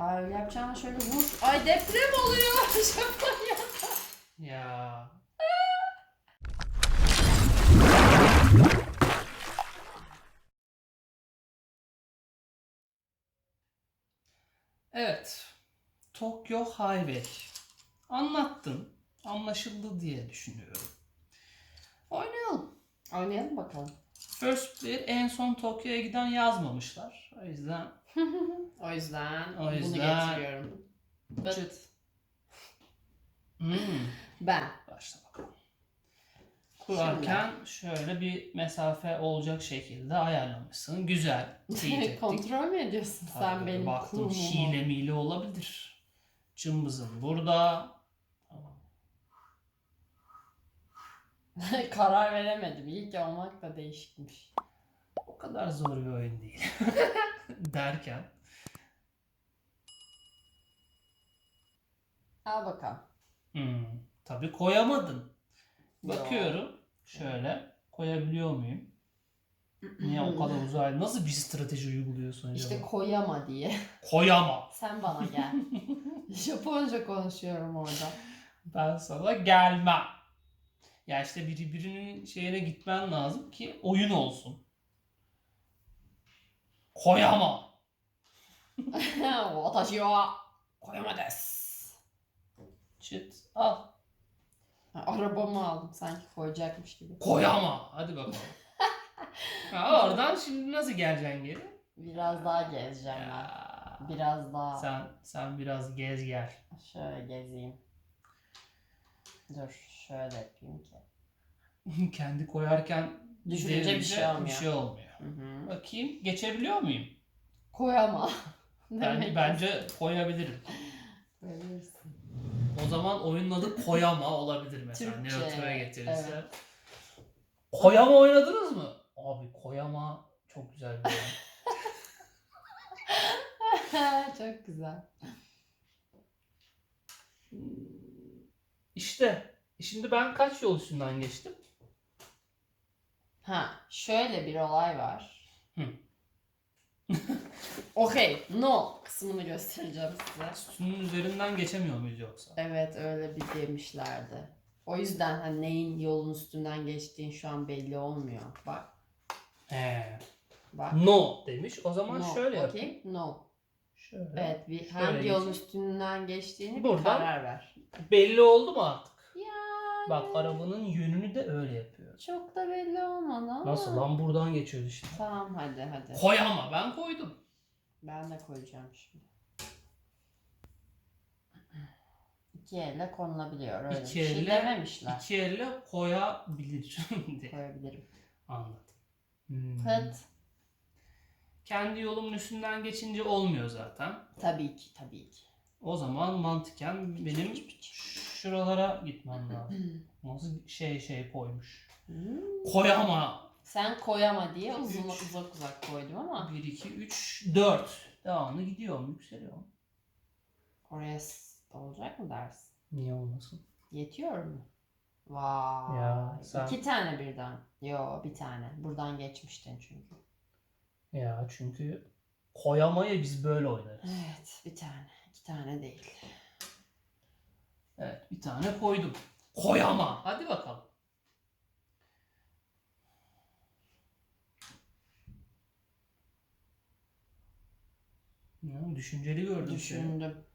Ay öyle yapacağına şöyle vur. Ay deprem oluyor. Japonya. Ya. Evet. Tokyo Highway. Anlattın. Anlaşıldı diye düşünüyorum. Oynayalım. Oynayalım bakalım. First Player en son Tokyo'ya giden yazmamışlar. O yüzden O yüzden, O bunu yüzden- getiriyorum. But. Hmm. ben. Başla bakalım. Kurarken şöyle bir mesafe olacak şekilde ayarlamışsın. Güzel. Kontrol mü ediyorsun sen Tabii, benim baktım kurumumu? hile mile olabilir. Cımbızım burada. Karar veremedim. İlk olmak da değişikmiş. O kadar zor bir oyun değil. Derken. Al bakalım. Hmm, tabii koyamadın. Yo. Bakıyorum. Şöyle. Koyabiliyor muyum? Niye o kadar uzay? Nasıl bir strateji uyguluyorsun acaba? İşte koyama diye. Koyama. Sen bana gel. Japonca konuşuyorum orada. Ben sana gelmem. Ya işte biri birinin şeyine gitmen lazım ki oyun olsun. Koyama. 私は koyama des. Çıt al. Ha, Arabamı aldım sanki koyacakmış gibi. Koyama. Hadi bakalım. ha, oradan şimdi nasıl geleceksin geri? Biraz daha gezeceğim ben. Ya, Biraz daha. sen sen biraz gez gel. Şöyle gezeyim. Dur şöyle yapayım ki. Kendi koyarken Düşününce bir devince şey olmuyor. Bir şey olmuyor. Hı hı. Bakayım geçebiliyor muyum? Koyama. Ben, bence koyabilirim. Koyabilirsin. O zaman oyunun adı Koyama olabilir mesela. Türkçe, Nötr'e getirirse. evet. Koyama oynadınız mı? Abi Koyama çok güzel bir oyun. Çok güzel. işte şimdi ben kaç yol üstünden geçtim? Ha şöyle bir olay var. Hı. Okey. No kısmını göstereceğim size. Üstünün üzerinden geçemiyor muyuz yoksa? Evet öyle bir demişlerdi. O yüzden hani neyin yolun üstünden geçtiğin şu an belli olmuyor. Bak. He. Bak. No demiş. O zaman no. şöyle yapayım. Okey. No. Şöyle. Evet bir hangi yolun geçeyim. üstünden geçtiğini Buradan- karar ver. Belli oldu mu artık? Bak arabanın yönünü de öyle yapıyor. çok da belli olmadı ama. Nasıl lan buradan geçiyoruz işte. Tamam hadi hadi. Koyama ben koydum. Ben de koyacağım şimdi. İki elle konulabiliyor öyle İki bir şey elle- dememişler. İki elle koyabilir. Koyabilirim. Anladım. Hmm. Pıt. Kendi yolumun üstünden geçince olmuyor zaten. Tabii ki tabii ki. O zaman mantıken benim şuralara gitmem lazım. Nasıl şey şey koymuş. Hmm. Koyama. Sen koyama diye uzun Üç. uzak uzak koydum ama 1, 2, 3, 4. Devamlı gidiyorum, yükseliyorum. oraya s- olacak mı dersin? Niye olmasın? Yetiyor mu? Vay. Ya, sen- İki tane birden. Yo bir tane. Buradan geçmiştin çünkü. Ya çünkü koyamayı biz böyle oynarız. Evet bir tane. Tane değil. Evet bir tane koydum. Koyama. Hadi bakalım. Ya, düşünceli gördüm seni. Düşündüm.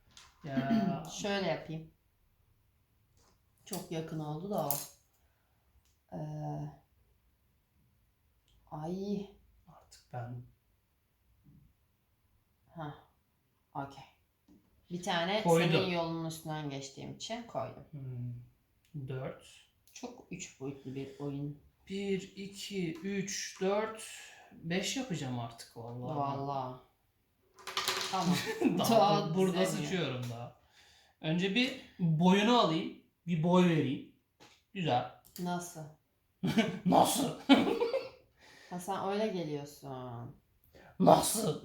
Ya Şöyle yapayım. Çok yakın oldu da o. Ee, ay. artık ben Ha. Okey. Bir tane Koydum. senin yolunun üstünden geçtiğim için koydum. hmm, 4 Çok üç boyutlu bir oyun. 1 2 3 4 5 yapacağım artık vallahi. Vallahi. Tamam. daha Daha burada düzeniyor. sıçıyorum daha. Önce bir boyunu alayım. Bir boy vereyim. Güzel. Nasıl? Nasıl? Ha sen öyle geliyorsun. Nasıl?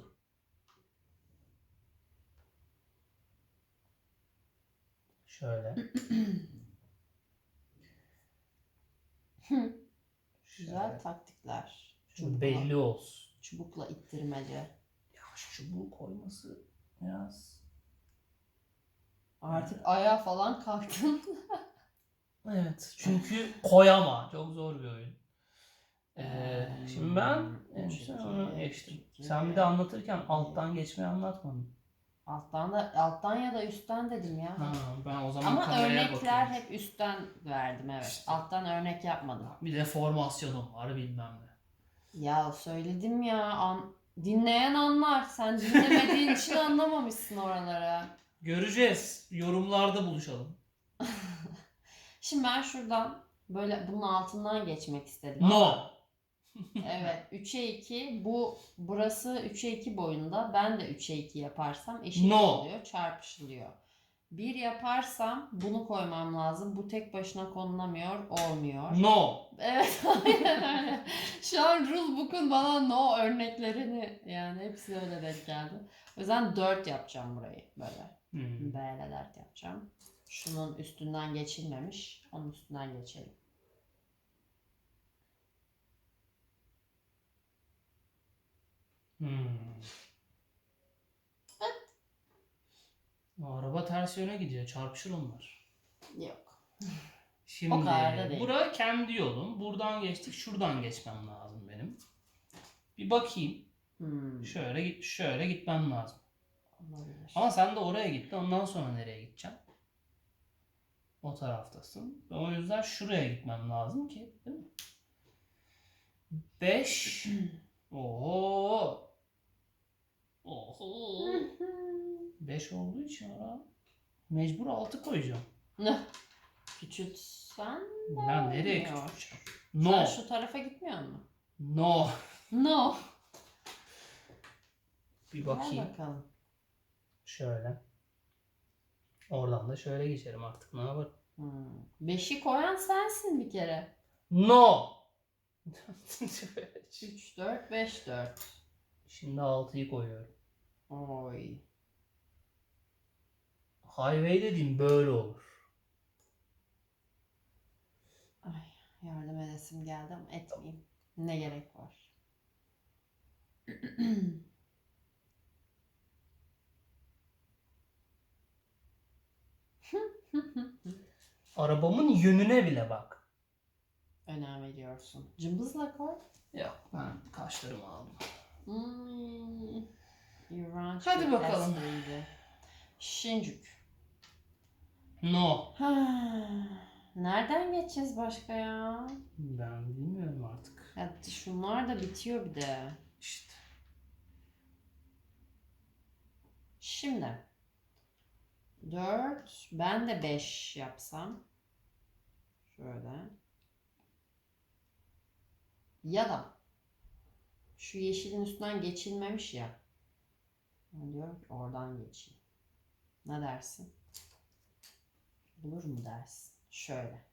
Şöyle. Güzel taktikler. Şöyle belli olsun. Çubukla ittirmece. Ya şu çubuğu koyması biraz Artık ayağa falan kalktın. Evet. Çünkü koyama. Çok zor bir oyun. Ee, şimdi ben iki, onu geçtim. Sen bir de anlatırken alttan geçmeyi anlatmadın. Alttan da alttan ya da üstten dedim ya. Ha, ben o zaman Ama kameraya örnekler bakıyorum. hep üstten verdim evet. İşte. Alttan örnek yapmadım. Bir de formasyonum var bilmem ne. Ya söyledim ya an, dinleyen anlar. Sen dinlemediğin için anlamamışsın oralara. Göreceğiz. Yorumlarda buluşalım. Şimdi ben şuradan böyle bunun altından geçmek istedim. ama- No. Evet 3'e 2 bu burası 3'e 2 boyunda ben de 3'e 2 yaparsam eşit No. oluyor çarpışılıyor. 1 yaparsam bunu koymam lazım. Bu tek başına konulamıyor olmuyor. No. Evet aynen öyle. Şu an rulebook'un bana no örneklerini yani hepsi öyle denk geldi. O yüzden 4 yapacağım burayı böyle. Hmm. Böyle 4 yapacağım. Şunun üstünden geçilmemiş. Onun üstünden geçelim. Hmm. O araba ters yöne gidiyor. Çarpışır onlar. Yok. Şimdi O kadar da değil. bura kendi yolum. Buradan geçtik. Şuradan geçmem lazım benim. Bir bakayım. Hmm. Şöyle git şöyle gitmem lazım. Olabilir. Ama sen de oraya gittin. Ondan sonra nereye gideceksin? O taraftasın. Ve o yüzden şuraya gitmem lazım ki. Değil mi? 5 Oho. Oho. 5 olduğu için ara mecbur 6 koyacağım. Küçültsen Ben nereye olmuyor. küçülteceğim? Sen No. şu tarafa gitmiyor mu? No. No. Bir bakayım. bakalım. Şöyle. Oradan da şöyle geçerim artık. Ne yaparım? Hmm. Beşi koyan sensin bir kere. No. 3, 4, 5, 4. Şimdi 6'yı koyuyorum. Oy. Highway dediğim böyle olur. Ay yardım edesim geldi ama etmeyeyim. Ne gerek var? Arabamın yönüne bile bak. Önem veriyorsun. Cımbızla koy. Yok ben kaşlarımı aldım. Hmm. İğrenç Hadi bakalım. espriydi. Şincük. No. Nereden geçeceğiz başka ya? Ben bilmiyorum artık. Ya şunlar da bitiyor bir de. İşte. Şimdi 4 ben de 5 yapsam şöyle ya da şu yeşilin üstünden geçilmemiş ya ben diyorum ki oradan geçeyim. Ne dersin? Bulur mu dersin? Şöyle.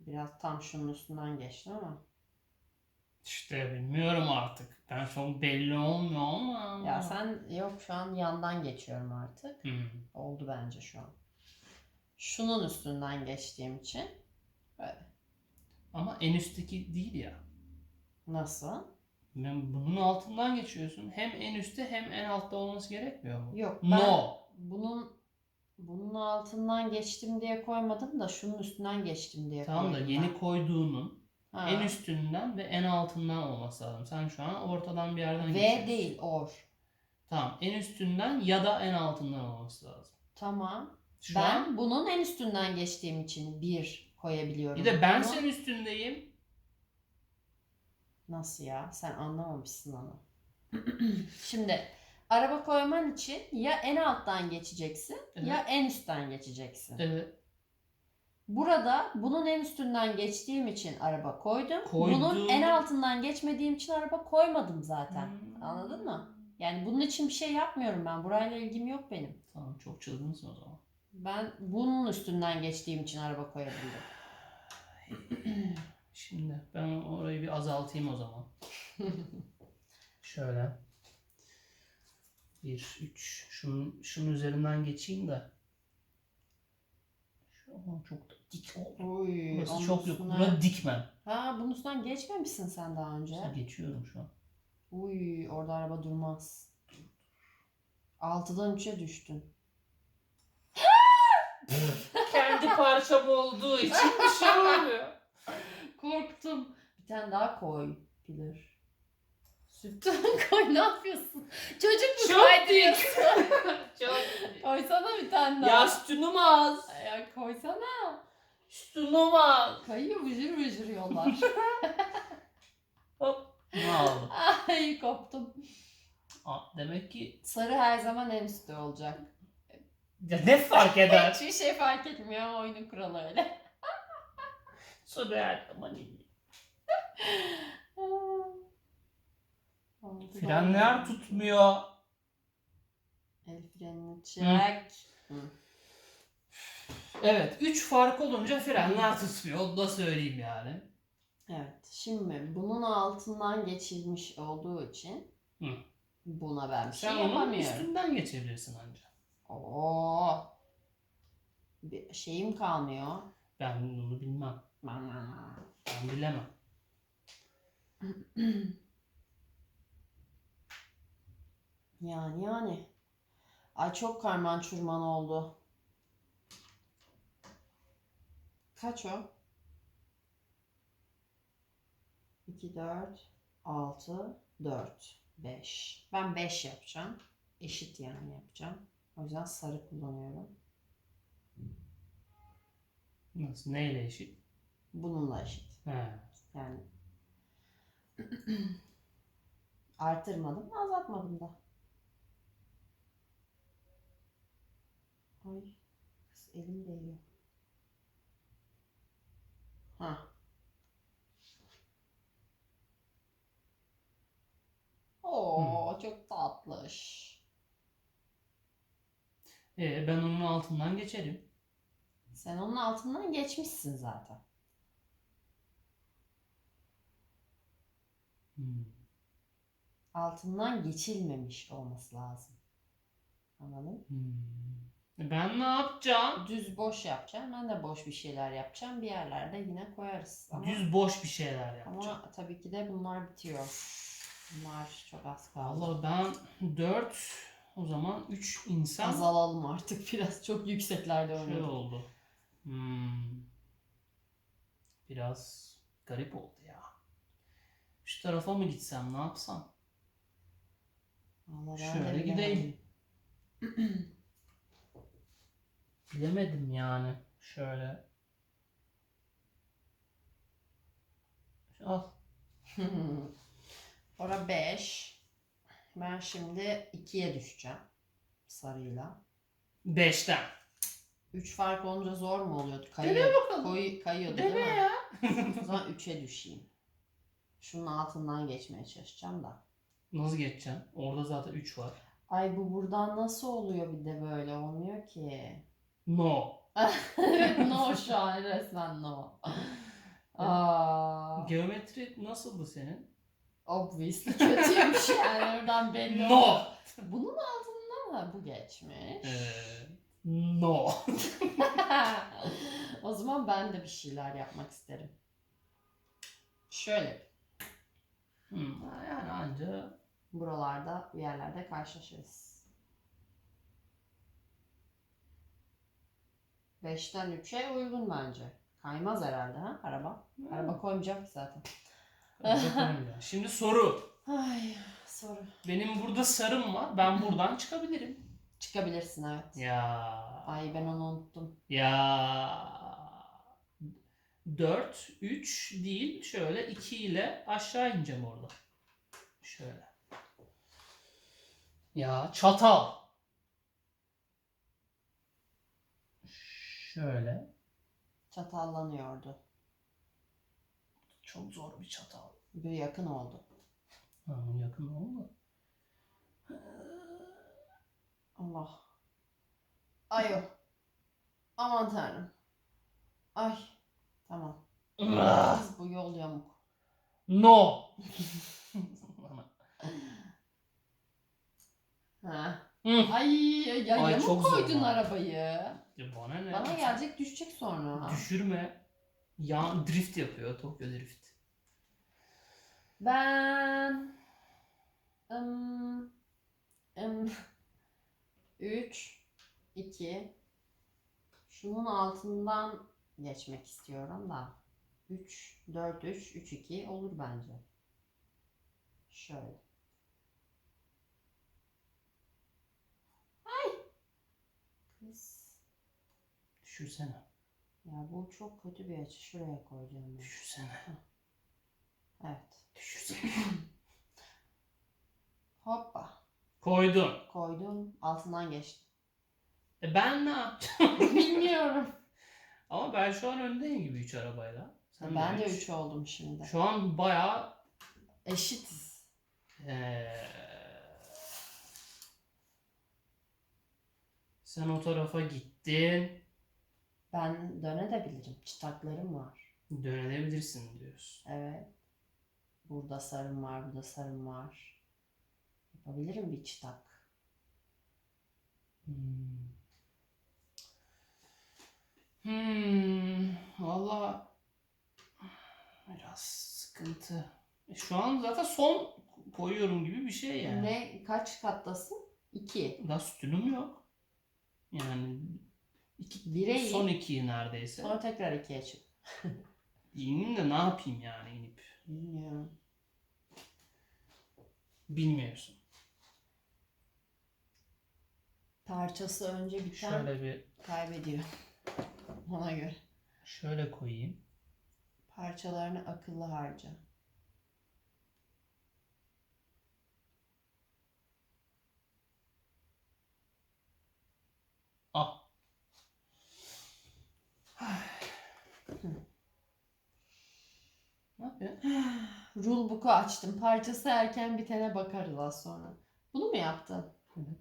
Biraz tam şunun üstünden geçtim ama. İşte bilmiyorum artık. Ben çok belli olmuyor ama. Ya sen yok şu an yandan geçiyorum artık. Hmm. Oldu bence şu an. Şunun üstünden geçtiğim için böyle. Ama en üstteki değil ya. Nasıl? Ben bunun altından geçiyorsun. Hem en üstte hem en altta olması gerekmiyor mu? Yok ben No. bunun bunun altından geçtim diye koymadım da şunun üstünden geçtim diye Tamam da koydum yeni ben. koyduğunun Ha. en üstünden ve en altından olması lazım. Sen şu an ortadan bir yerden V geçiyorsun. değil or. Tamam. En üstünden ya da en altından olması lazım. Tamam. Şu ben an bunun en üstünden geçtiğim için bir koyabiliyorum. bir de ben Bunu- senin üstündeyim. Nasıl ya? Sen anlamamışsın onu. Şimdi araba koyman için ya en alttan geçeceksin Evet. ya en üstten geçeceksin. Evet. Burada bunun en üstünden geçtiğim için araba koydum. Koydum. Bunun en altından geçmediğim için araba koymadım zaten. Hmm. Anladın mı? Yani bunun için bir şey yapmıyorum ben. Burayla ilgim yok benim. Tamam çok çılgınsın o zaman. Ben bunun üstünden geçtiğim için araba koyabildim. Şimdi ben orayı bir azaltayım o zaman. Şöyle. 1, 3. Şunun, şunun üzerinden geçeyim de. Şu an çok da dik oldu. Oy, Burası çok yok. Burası dikmen. Ha bunun üstünden geçmemişsin sen daha önce. Geçiyorum şu an. Uy orada araba durmaz. 6'dan 3'e düştün. Kendi parçam olduğu için bir şey olmuyor. Korktum. Bir tane daha koy. Bilir. Sütten koy ne yapıyorsun? Çocuk mu Çok kaydırıyorsun? Çok Koysana bir tane daha. Ya sütunum az. Ya koysana. Sütunum az. Kayıyor vıcır vıcır yollar. Hop. Ne oldu? Ay koptum. Aa, demek ki Sarı her zaman en üstte olacak. Ya ne fark eder? Hiçbir şey fark etmiyor. Oyunun kuralı öyle. Soru her zaman iyi. Oldu, Frenler tutmuyor. El frenini çek. Hı. Evet 3 fark olunca frenler tutmuyor. Onu da söyleyeyim yani. Evet. Şimdi bunun altından geçilmiş olduğu için Hı. buna ben bir şey Sen onun yapamıyorum. üstünden geçebilirsin ancak. Oo. Bir şeyim kalmıyor. Ben bunu bilmem. Ben bilemem. Yani yani. Ay çok karman çurman oldu. Kaç o? 2, 4, 6, 4, 5. Ben 5 yapacağım. Eşit yani yapacağım. O yüzden sarı kullanıyorum. Nasıl? Neyle eşit? Bununla eşit. He. Yani artırmadım, azaltmadım da. Ay, kız elim değiyor. Ha. Oo, çok tatlış. Ee, ben onun altından geçerim. Sen onun altından geçmişsin zaten. Hmm. Altından geçilmemiş olması lazım. Anladın? Hmm. Ben ne yapacağım? Düz boş yapacağım. Ben de boş bir şeyler yapacağım. Bir yerlerde yine koyarız. Ama, Düz boş bir şeyler yapacağım. ama tabii ki de bunlar bitiyor. Bunlar çok az kaldı. Valla ben 4 o zaman 3 insan Azalalım artık biraz. Çok yükseklerde şey oynadık. oldu. Hmm. Biraz garip oldu ya. Şu tarafa mı gitsem ne yapsam? Vallahi Şöyle de gideyim. Bilemedim yani. Şöyle. Al. Ora 5. Ben şimdi 2'ye düşeceğim. Sarıyla. 5'ten. 3 fark olunca zor mu oluyordu? Dene Kayıyor, bakalım. koy, kayıyordu değil Deme mi? ya. O zaman 3'e düşeyim. Şunun altından geçmeye çalışacağım da. Nasıl geçeceksin? Orada zaten 3 var. Ay bu buradan nasıl oluyor bir de böyle olmuyor ki. No. no şu an resmen no. Aa, Geometri nasıldı senin? Obviously kötüymüş yani oradan belli No. oluyor. Bunun altından da bu geçmiş. Ee, no. o zaman ben de bir şeyler yapmak isterim. Şöyle Hmm, yani anca buralarda bir yerlerde karşılaşırız. 5'ten 3'e uygun bence. Kaymaz herhalde ha araba. Araba koymayacak zaten. Şimdi soru. Ay soru. Benim burada sarım var. Ben buradan çıkabilirim. Çıkabilirsin evet. Ya. Ay ben onu unuttum. Ya. 4, 3 değil. Şöyle 2 ile aşağı ineceğim orada. Şöyle. Ya çatal. Şöyle. Çatallanıyordu. Çok zor bir çatal. Bir yakın oldu. Ha, yakın oldu. Allah. Ay o. Aman tanrım. Ay. Tamam. Ah, Biz bu yol yamuk. No. Ha. Hı. Ay ya Ay, yamuk çok zor koydun bu. arabayı. Ya Bana ne? Bana gelecek düşecek sonra. Düşürme. Ya drift yapıyor Tokyo Drift. Ben um, um, 3 2 şunun altından geçmek istiyorum da 3 4 3 3 2 olur bence. Şöyle. Ay. Kız. Düşürsene. Ya bu çok kötü bir açı. Şuraya koyacağım ben. Düşürsene. Evet. Düşürsene. Hoppa. Koydun. Koydum. Altından geçtim. E ben ne yapacağım? Bilmiyorum. Ama ben şu an öndeyim gibi 3 arabayla. Sen ben de üç. 3 oldum şimdi. Şu an bayağı Eşitiz. eee, sen o tarafa gittin. Ben dönebilirim. Çıtaklarım var. Dönebilirsin diyorsun. Evet. Burada sarım var, burada sarım var. Yapabilirim bir çıtak. Hmm. Hmm. Valla biraz sıkıntı. E, Şu an zaten son koyuyorum gibi bir şey yani. Ne kaç kattasın? 2. Daha sütünüm yok. Yani iki, Bire in. son iki neredeyse. Sonra tekrar 2'ye çık. İneyim de ne yapayım yani inip. Bilmiyorum. Bilmiyorsun. Parçası önce biten Şöyle bir kaybediyor. Ona göre. şöyle koyayım. Parçalarını akıllı harca. Ne yapıyorsun? Rulebook'u açtım. Parçası erken bitene bakarız az sonra. Bunu mu yaptın? Evet.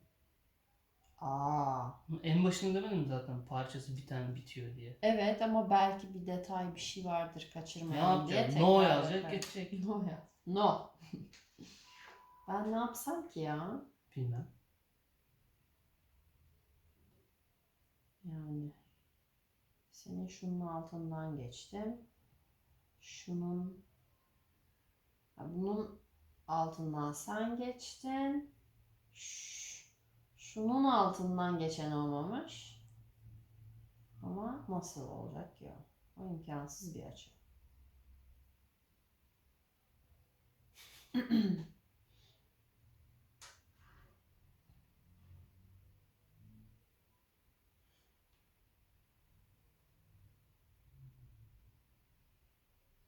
Aa. En başında demedim zaten parçası bir tane bitiyor diye. Evet ama belki bir detay bir şey vardır Ne kaçırmayalım diye yapacağız? tekrar No yazacak geçecek. No yaz. No. ben ne yapsam ki ya? Bilmem. Yani senin şunun altından geçtim. Şunun bunun altından sen geçtin. Şunun altından geçen olmamış. Ama nasıl olacak ya? O imkansız bir açı.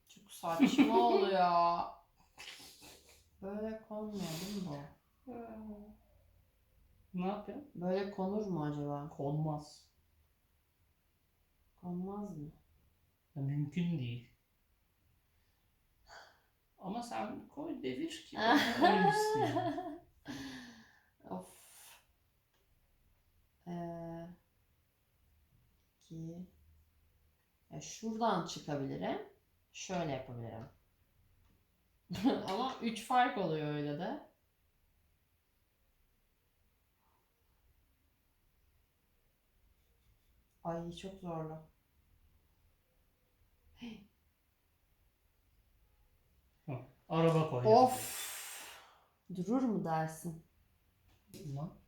Çok saçma oluyor. Böyle konmuyor değil mi bu? Ne yapıyorsun? Böyle konur mu acaba? Konmaz. Konmaz mı? Ya mümkün değil. Ama sen koy devir ki yani. of. Ee, iki. Ya şuradan çıkabilirim. Şöyle yapabilirim. Ama üç fark oluyor öyle de. Ay çok zorlu. Araba koy. Of. Durur mu dersin? Lan.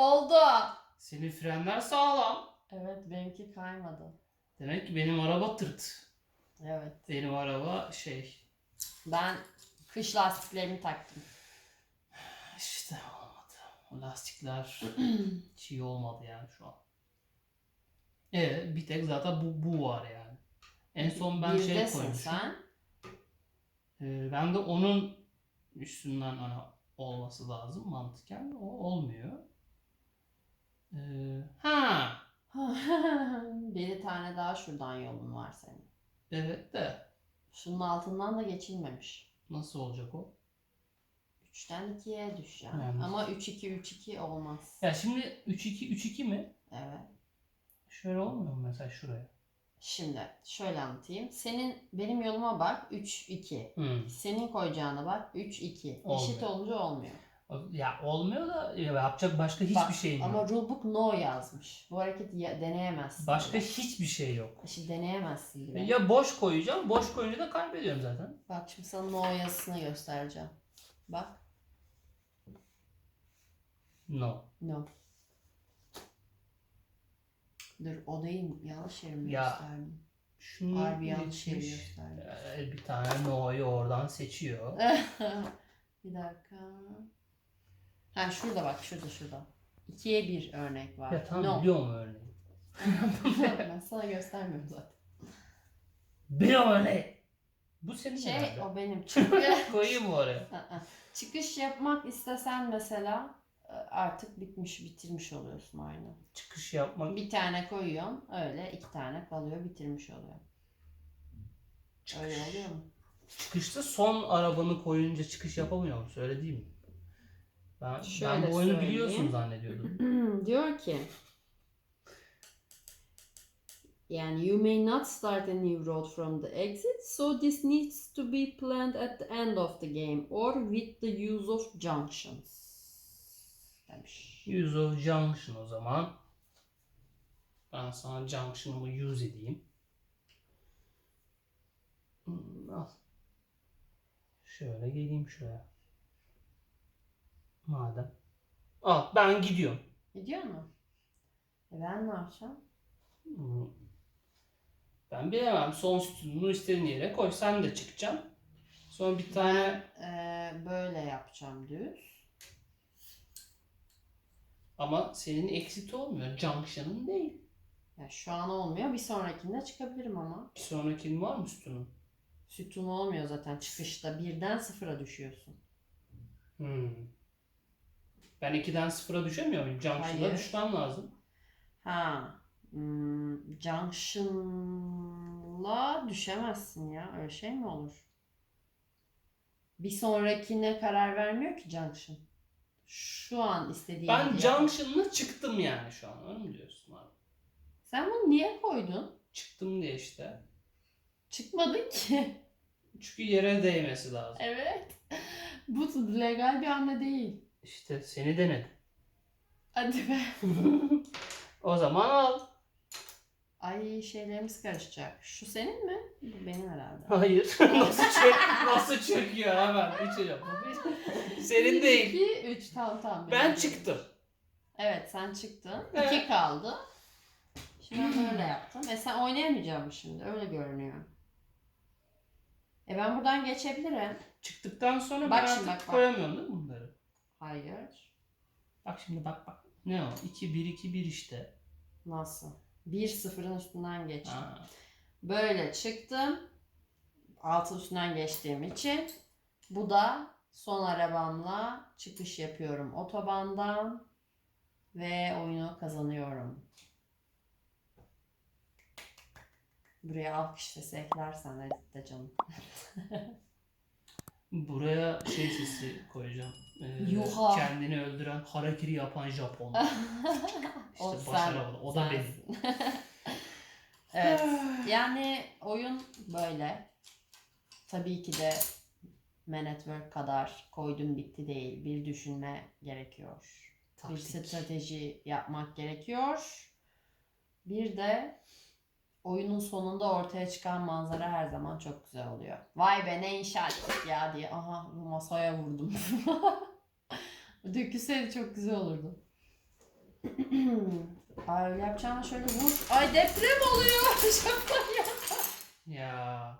Oldu. Senin frenler sağlam. Evet benimki kaymadı. Demek ki benim araba tırt. Evet. Benim araba şey Ben kış lastiklerimi taktım. işte olmadı. O lastikler iyi olmadı yani şu an. Evet bir tek zaten bu, bu var yani. En son ben şey Birdesin koymuşum. sen. Ee, ben de onun üstünden hani olması lazım mantıken. O olmuyor. Ee, ha bir tane daha şuradan yolun var senin. evet de Şunun altından da geçilmemiş. nasıl olacak o? 3'ten 2'ye düş yani. Yani. Ama 3-2-3-2 olmaz. Ya şimdi 3-2 3-2 mi? Evet. Şöyle olmuyor mu mesela şuraya? Şimdi şöyle anlatayım. Senin benim yoluma bak 3-2. Hmm. Senin koyacağına bak 3-2. Eşit olunca olmuyor. Ya olmuyor da ya yapacak başka hiçbir Bak, şeyim Ama yok. rulebook no yazmış. Bu hareketi ya- deneyemezsin. Başka bile. hiçbir şey yok. İşte deneyemezsin bile. Ya boş koyacağım. Boş koyunca da kaybediyorum zaten. Bak şimdi sana no yazısını göstereceğim. Bak. No. No. Dur o değil. Yanlış yeri mi Ya, gösterdim? Şunu Harbi yanlış yeri geçmiş. gösterdim. Ee, bir tane no'yu oradan seçiyor. bir dakika. Ha şurada bak şurada şurada. İkiye bir örnek var. Ya tamam no. biliyorum örneği. ben sana göstermiyorum zaten. Biliyorum örneği. Bu senin Şey herhalde. o benim. Çıkış, Koyayım oraya. Aa, çıkış yapmak istesen mesela e, artık bitmiş bitirmiş oluyorsun oyunu. Çıkış yapmak. Bir tane koyuyorsun öyle iki tane kalıyor bitirmiş oluyor. Öyle oluyor mu? Çıkışta son arabanı koyunca çıkış yapamıyor musun? Öyle değil mi? Ben, ben Şöyle bu oyunu söyleyeyim. biliyorsun zannediyordum. Diyor ki yani you may not start a new road from the exit so this needs to be planned at the end of the game or with the use of junctions demiş. Use of Junction o zaman. Ben sana Junction'ımı use edeyim. Hmm, Al. Şöyle geleyim şuraya. Madem. Al ben gidiyorum. Gidiyor mu? E ben ne yapacağım? Hmm. Ben bilemem. Son sütununu istediğin yere koy. Sen de çıkacaksın. Sonra bir tane Ee, böyle yapacağım düz. ama senin exit olmuyor. Junction'ın değil. Ya şu an olmuyor. Bir sonrakinde çıkabilirim ama. Bir sonrakinin var mı sütunun? Sütun olmuyor zaten çıkışta. Birden sıfıra düşüyorsun. Hmm. Ben 2'den 0'a düşemiyor muyum? Junction'da Hayır. düşmem lazım. Ha. Hmm, junction'la düşemezsin ya. Öyle şey mi olur? Bir sonrakine karar vermiyor ki Junction. Şu an istediğin Ben yap. Junction'la çıktım yani şu an. Öyle mi diyorsun abi? Sen bunu niye koydun? Çıktım diye işte. Çıkmadın ki. Çünkü yere değmesi lazım. Evet. Bu legal bir hamle değil. İşte seni denedim. Hadi be. o zaman al. Ay şeylerimiz karışacak. Şu senin mi? Bu benim herhalde. Hayır. nasıl çök nasıl çöküyor hemen. Hiç yok. Senin değil. 2, 3 tamam tamam. Ben benim. çıktım. Evet sen çıktın. Evet. 2 kaldı. Şimdi ben böyle yaptım. E sen oynayamayacağım şimdi. Öyle görünüyor. E ben buradan geçebilirim. Çıktıktan sonra Bak ben şimdi, artık bak, bak. koyamıyorum değil mi bunları? Hayır. Bak şimdi bak bak. Ne o? 2 1 2 1 işte. Nasıl? 1 sıfırın üstünden geçtim. Ha. Böyle çıktım. Altı üstünden geçtiğim için. Bu da son arabamla çıkış yapıyorum otobandan. Ve oyunu kazanıyorum. Buraya alkış sesi eklersen editte canım. Buraya şey sesi koyacağım. Ee, Yuha. kendini öldüren harakiri yapan Japon. O İşte sen- başaramadı. O da benim. evet. Yani oyun böyle. Tabii ki de Man at Work kadar koydum bitti değil. Bir düşünme gerekiyor. Bir Taktik. strateji yapmak gerekiyor. Bir de oyunun sonunda ortaya çıkan manzara her zaman çok güzel oluyor. Vay be ne inşa ettik ya diye. Aha masaya vurdum. Dökülseydi çok güzel olurdu. Ay öyle yapacağım şöyle vur. Ay deprem oluyor. Ya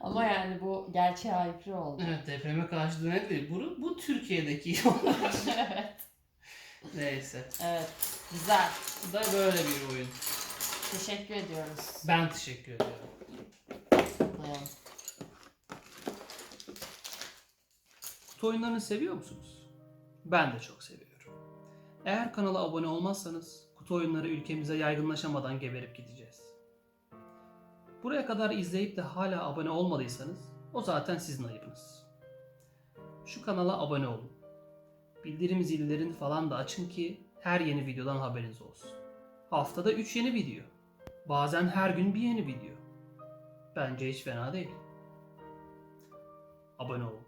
Ama yani bu gerçeğe aykırı oldu. evet depreme karşı dönek değil. Bu, bu Türkiye'deki evet. Neyse. Evet. Güzel. Bu da böyle bir oyun. Teşekkür ediyoruz. Ben teşekkür ediyorum. Dayan. Oyunlarını seviyor musunuz? Ben de çok seviyorum. Eğer kanala abone olmazsanız kutu oyunları ülkemize yaygınlaşamadan geberip gideceğiz. Buraya kadar izleyip de hala abone olmadıysanız o zaten sizin ayıbınız. Şu kanala abone olun. Bildirim zillerini falan da açın ki her yeni videodan haberiniz olsun. Haftada 3 yeni video. Bazen her gün bir yeni video. Bence hiç fena değil. Abone olun.